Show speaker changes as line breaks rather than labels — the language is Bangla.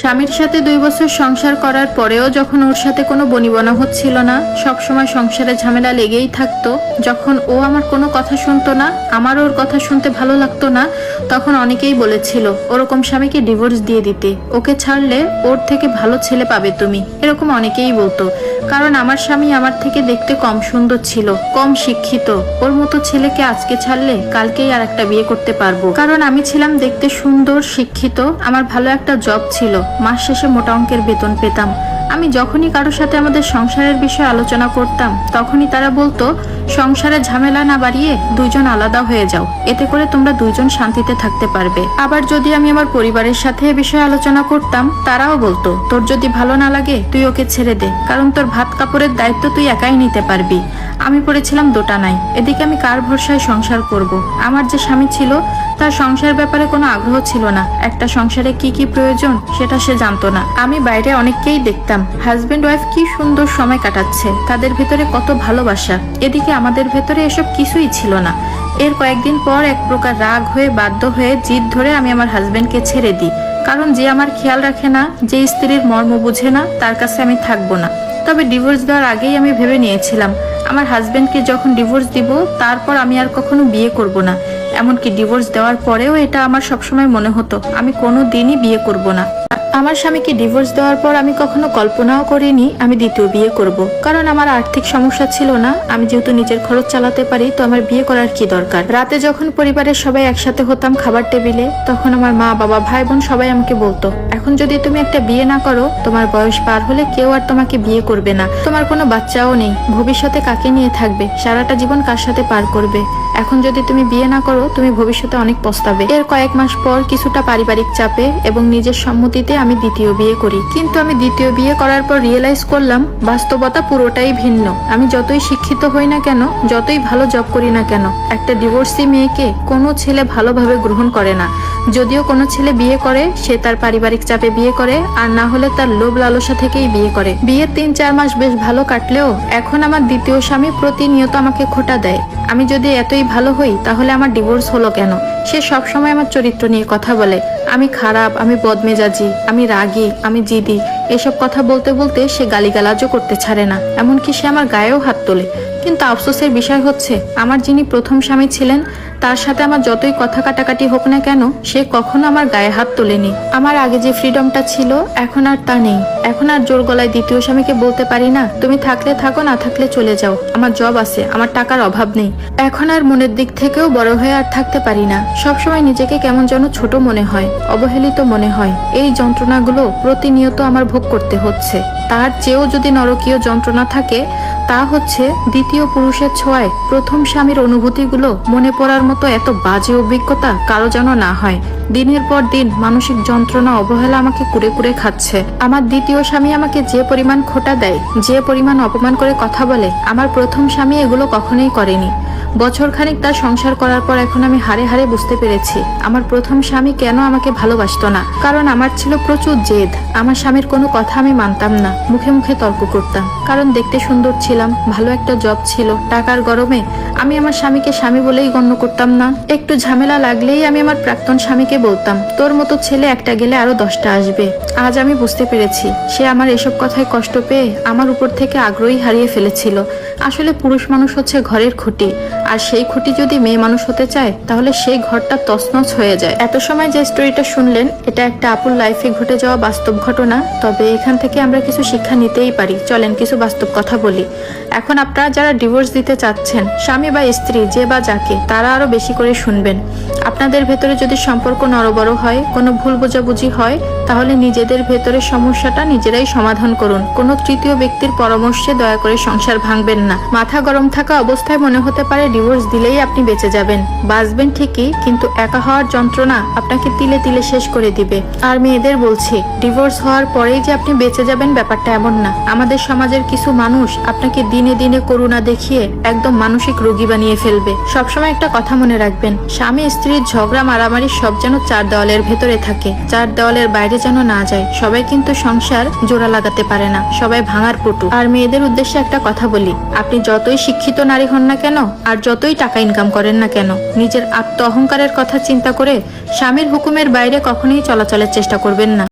স্বামীর সাথে দুই বছর সংসার করার পরেও যখন ওর সাথে কোনো বনিবনা হচ্ছিল না, সব সময় সংসারে ঝামেলা লেগেই থাকতো। যখন ও আমার কোনো কথা শুনতো না, আমার ওর কথা শুনতে ভালো লাগতো না, তখন অনেকেই বলেছিল, ওরকম স্বামীকে ডিভোর্স দিয়ে দিতে। ওকে ছাড়লে ওর থেকে ভালো ছেলে পাবে তুমি। এরকম অনেকেই বলতো। কারণ আমার স্বামী আমার থেকে দেখতে কম সুন্দর ছিল, কম শিক্ষিত। ওর মতো ছেলেকে আজকে ছাড়লে কালকেই আর একটা বিয়ে করতে পারব। কারণ আমি ছিলাম দেখতে সুন্দর, শিক্ষিত, আমার ভালো একটা জব ছিল। মাস শেষে মোটা অঙ্কের বেতন পেতাম। আমি যখনই কারোর সাথে আমাদের সংসারের বিষয়ে আলোচনা করতাম, তখনই তারা বলতো, সংসারে ঝামেলা না বাড়িয়ে দুইজন আলাদা হয়ে যাও। এতে করে তোমরা দুইজন শান্তিতে থাকতে পারবে। আবার যদি আমি আমার পরিবারের সাথে এ বিষয়ে আলোচনা করতাম, তারাও বলতো, তোর যদি ভালো না লাগে, তুই ওকে ছেড়ে দে, কারণ তোর ভাত কাপড়ের দায়িত্ব তুই একাই নিতে পারবি। আমি পড়েছিলাম দোটানায়, এদিকে আমি কার ভরসায় সংসার করব। আমার যে স্বামী ছিল তার সংসার ব্যাপারে কোনো আগ্রহ ছিল না। একটা সংসারে কি কি প্রয়োজন সেটা সে জানতো না। আমি বাইরে অনেককেই দেখতাম। হাজবেন্ড ওয়াইফ কি সুন্দর সময় কাটাচ্ছে, তাদের ভেতরে কত ভালোবাসা। এদিকে আমাদের ভেতরে এসব কিছুই ছিল না। এর কয়েকদিন পর এক প্রকার রাগ হয়ে, বাধ্য হয়ে জিদ ধরে আমি আমার হাজবেন্ডকে ছেড়ে দিই। কারণ যে আমার খেয়াল রাখে না, যে স্ত্রীর মর্ম বুঝে না, তার কাছে আমি থাকব না। তবে ডিভোর্স দেওয়ার আগেই আমি ভেবে নিয়েছিলাম, আমার হাজবেন্ডকে যখন ডিভোর্স দিব, তারপর আমি আর কখনো বিয়ে করব না। এমনকি ডিভোর্স দেওয়ার পরেও এটা আমার সবসময় মনে হতো। আমি কোনো দিনই বিয়ে করব না। আমার স্বামীকে ডিভোর্স দেওয়ার পর আমি কখনো কল্পনাও করিনি আমি দ্বিতীয় বিয়ে করব। কারণ আমার আর্থিক সমস্যা ছিল না, আমি যেহেতু নিজের খরচ চালাতে পারি, তো আমার বিয়ে করার কি দরকার? রাতে যখন পরিবারের সবাই একসাথে হতাম খাবার টেবিলে, তখন আমার মা, বাবা, ভাই, বোন সবাই আমাকে বলতো, এখন যদি তুমি একটা বিয়ে না করো, তোমার বয়স পার হলে কেউ আর তোমাকে বিয়ে করবে না। তোমার কোনো বাচ্চাও নেই, ভবিষ্যতে কাকে নিয়ে থাকবে? সারাটা জীবন কার সাথে পার করবে? এখন যদি তুমি বিয়ে না করো, তুমি ভবিষ্যতে অনেক পস্তাবে। এর কয়েক মাস পর কিছুটা পারিবারিক চাপে এবং নিজের সম্মতিতে আমি দ্বিতীয় বিয়ে করি। কিন্তু আমি দ্বিতীয় বিয়ে করার পর রিয়েলাইজ করলাম, বাস্তবতা পুরোটাই ভিন্ন। আমি যতই শিক্ষিত হই না কেন, যতই ভালো জব করি না কেন, একটা ডিভোর্সি মেয়েকে কোনো ছেলে ভালোভাবে গ্রহণ করে না। যদিও কোনো ছেলে বিয়ে করে, সে তার পারিবারিক চাপে বিয়ে করে, আর না হলে তার লোভ লালসা থেকেই বিয়ে করে। বিয়ের তিন চার মাস বেশ ভালো কাটলেও এখন আমার দ্বিতীয় স্বামী প্রতিনিয়ত আমাকে খোটা দেয়। আমি যদি এতই ভালো হই, তাহলে আমার ডিভোর্স হলো কেন? সে সবসময় আমার চরিত্র নিয়ে কথা বলে। আমি খারাপ, আমি বদমেজাজি, আমি রাগি, আমি জিদি। এসব কথা বলতে বলতে সে গালিগালাজও করতে ছাড়ে না। এমনকি সে আমার গায়েও হাত তোলে। কিন্তু আফসোসের বিষয় হচ্ছে, আমার যিনি প্রথম স্বামী ছিলেন, তার সাথে আমার যতই কথা কাটাকাটি হোক না কেন, সে কখনো আমার গায়ে হাত তোলেনি। আমার আগে যে ফ্রিডমটা ছিল, এখন আর তা নেই। এখন আর জোর গলায় দ্বিতীয় স্বামীকে বলতে পারি না, তুমি থাকলে থাকো, না থাকলে চলে যাও। আমার জব আছে, আমার টাকার অভাব নেই। এখন আর মনের দিক থেকেও বড় হয়ে আর থাকতে পারি না। সবসময় নিজেকে কেমন যেন ছোট মনে হয়, অবহেলিত মনে হয়। এই যন্ত্রণাগুলো প্রতিনিয়ত আমার ভোগ করতে হচ্ছে। তার চেয়েও যদি নরকীয় যন্ত্রণা থাকে তা হচ্ছে দ্বিতীয় পুরুষের ছোঁয়ায় প্রথম স্বামীর অনুভূতিগুলো মনে পড়ার মতো এত বাজে অভিজ্ঞতা কারও যেন না হয়। দিনের পর দিন মানসিক যন্ত্রণা, অবহেলা আমাকে কুড়ে কুড়ে খাচ্ছে। আমার দ্বিতীয় স্বামী আমাকে যে পরিমাণ খোটা দেয়, যে পরিমাণ অপমান করে কথা বলে, আমার প্রথম স্বামী এগুলো কখনোই করেনি। বছর খানিক তার সংসার করার পর এখন আমি হারে হারে বুঝতে পেরেছি, আমার প্রথম স্বামী কেন আমাকে ভালোবাসতো না? কারণ আমার ছিল প্রচুর জেদ, আমার স্বামীর কোনো কথা আমি মানতাম না, মুখে মুখে তর্ক করতাম। কারণ দেখতে সুন্দর ছিলাম, ভালো একটা জব ছিল, টাকার গরমে আমি আমার স্বামীকে স্বামী বলেই গণ্য করতাম না। একটু ঝামেলা লাগলেই আমি আমার প্রাক্তন স্বামীকে বলতাম, তোর মতো ছেলে একটা গেলে আরও দশটা আসবে। আজ আমি বুঝতে পেরেছি, সে আমার এসব কথায় কষ্ট পেয়ে আমার উপর থেকে আগ্রহী হারিয়ে ফেলেছিল। আসলে পুরুষ মানুষ হচ্ছে ঘরের খুঁটি আর সেই খুঁটি যদি মেয়ে মানুষ হতে চায়, তাহলে সেই ঘরটা তছনছ হয়ে যায়। এত সময় যে স্টোরিটা শুনলেন, এটা একটা আপুর লাইফে ঘটে যাওয়া বাস্তব ঘটনা, তবে এখান থেকে আমরা কিছু শিক্ষা নিতেই পারি। চলেন কিছু বাস্তব কথা বলি। এখন আপনারা যারা ডিভোর্স দিতে চাচ্ছেন, স্বামী বা স্ত্রী, যে বা যাকে, তারা আরও বেশি করে শুনবেন। আপনাদের ভেতরে যদি সম্পর্ক নরবড় হয়, কোনো ভুল বোঝাবুঝি হয়, তাহলে নিজেদের ভেতরে সমস্যাটা নিজেরাই সমাধান করুন। কোনো তৃতীয় ব্যক্তির পরামর্শে দয়া করে সংসার ভাঙবেন না। মাথা গরম থাকা অবস্থায় মনে হতে পারে ডিভোর্স দিলেই আপনি বেঁচে যাবেন। বাঁচবেন ঠিকই, কিন্তু একা হওয়ার যন্ত্রণা আপনাকে তিলে তিলে শেষ করে দিবে। আর মেয়েদের বলছি ডিভোর্স হওয়ার পরেই যে আপনি বেঁচে যাবেন ব্যাপারটা এমন না। আমাদের সমাজের কিছু মানুষ আপনাকে দিনে দিনে করুণা দেখিয়ে একদম মানসিক রোগী বানিয়ে ফেলবে। সবসময় একটা কথা মনে রাখবেন, স্বামী স্ত্রীর ঝগড়া মারামারি সব যেন চার দেওয়ালের ভেতরে থাকে। চার দেওয়ালের বাইরে যেন না যায়, সবাই কিন্তু সংসার জোড়া লাগাতে পারে না, সবাই ভাঙার পটু। আর মেয়েদের উদ্দেশ্যে একটা কথা বলি, আপনি যতই শিক্ষিত নারী হন না কেন, আর যতই টাকা ইনকাম করেন না কেন, নিজের আত্ম অহংকারের কথা চিন্তা করে স্বামীর হুকুমের বাইরে কখনোই চলাচলের চেষ্টা করবেন না।